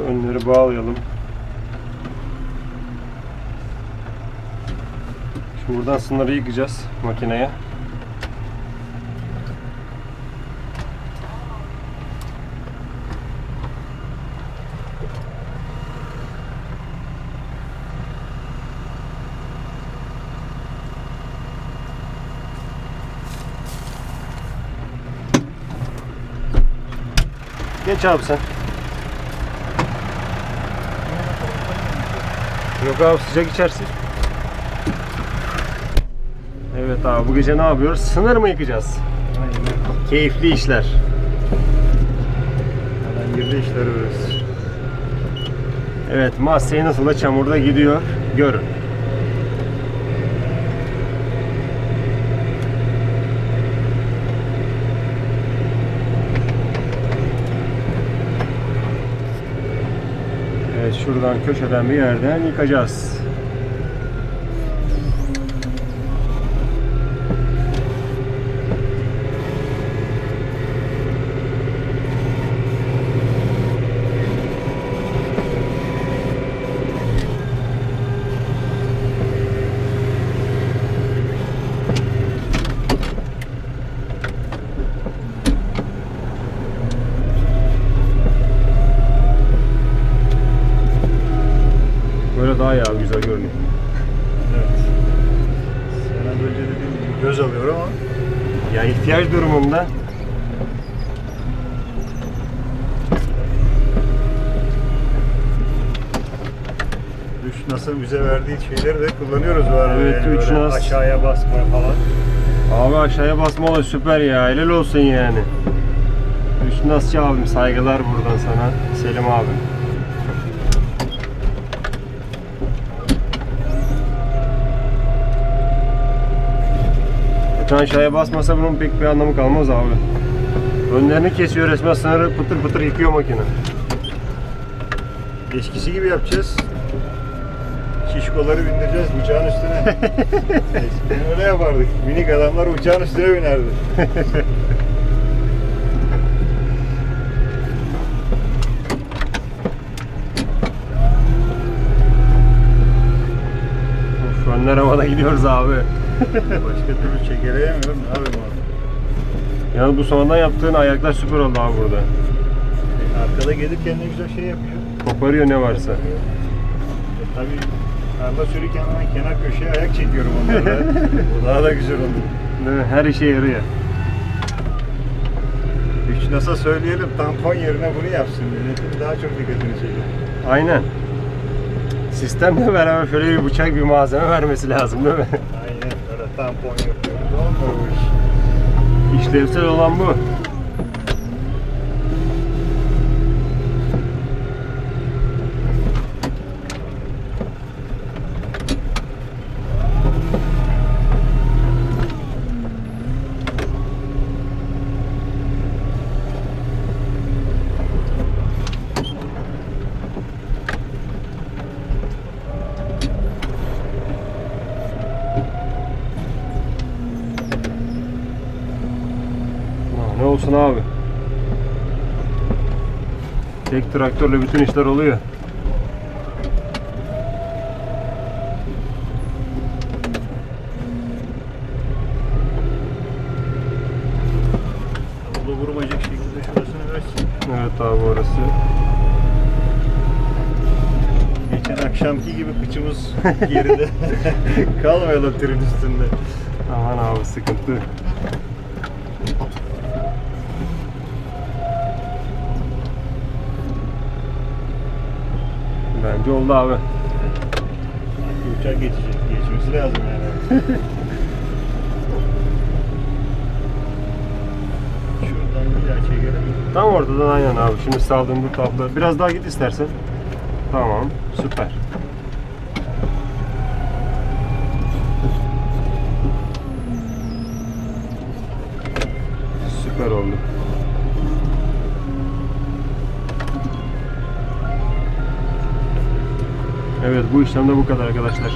Şu önleri bağlayalım. Şimdi buradan sınırı yıkacağız makineye. Geç abi sen. Yok abi sıcak içersin. Evet abi bu gece ne yapıyoruz? Sınır mı yıkacağız? Keyifli işler. Hayırlı işler veririz. Evet Massey nasıl da çamurda gidiyor görün. Evet şuradan köşeden bir yerden yıkacağız. Böyle daha iyi abi güzel görünüyor. Evet. Sen az önce dediğim gibi göz alıyor ama Ya ihtiyaç durumunda Üç NAS'ın bize verdiği şeyleri de kullanıyoruz arada. Evet, yani üç NAS. Aşağıya basma falan. Abi aşağıya basma olay süper ya. Helal olsun yani. Üç Nasçı abim saygılar buradan sana. Selim abim. Zaten aşağıya basmasa bunun pek bir anlamı kalmaz abi. Önlerini kesiyor resmen sınırı pıtır pıtır yıkıyor makine. Eskisi gibi yapacağız. Şişkoları bindireceğiz uçağın üstüne. Eskiden öyle yapardık. Minik adamlar uçağın üstüne binerdi. Önler havada gidiyoruz abi. Başka türlü çekeleyemiyorum. Ne yapayım abi? Yalnız bu sonradan yaptığın ayaklar süper oldu abi burada. E, Arkada gelirken ne güzel şey yapıyor. Koparıyor ne varsa. E, tabii araba sürürken ben kenar köşeye ayak çekiyorum onlarla. Bu daha da güzel oldu. Değil mi? Her işe yarıyor. Üç NASA söyleyelim tampon yerine bunu yapsın. Milletin daha çok dikkatini çeker. Aynen. Sistemle beraber şöyle bir bıçak bir malzeme vermesi lazım değil mi? Tampon yapıyoruz. İş. İşlevsel olan bu. Olsun abi. Tek traktörle bütün işler oluyor. Dolu vurmayacak şekilde şurasını versin. Evet abi orası. Geçen akşamki gibi kıçımız geride. Kalmayalım tırın üstünde. Aman abi sıkıntı. Bence oldu abi. Sanki uçak geçecek. Geçmesi lazım yani. Şuradan bir daha çekelim. Tam ortadan aynen abi. Şimdi saldığım bu tablo. Biraz daha git istersen. Tamam. Süper. Süper oldu. Evet bu işlem de bu kadar arkadaşlar.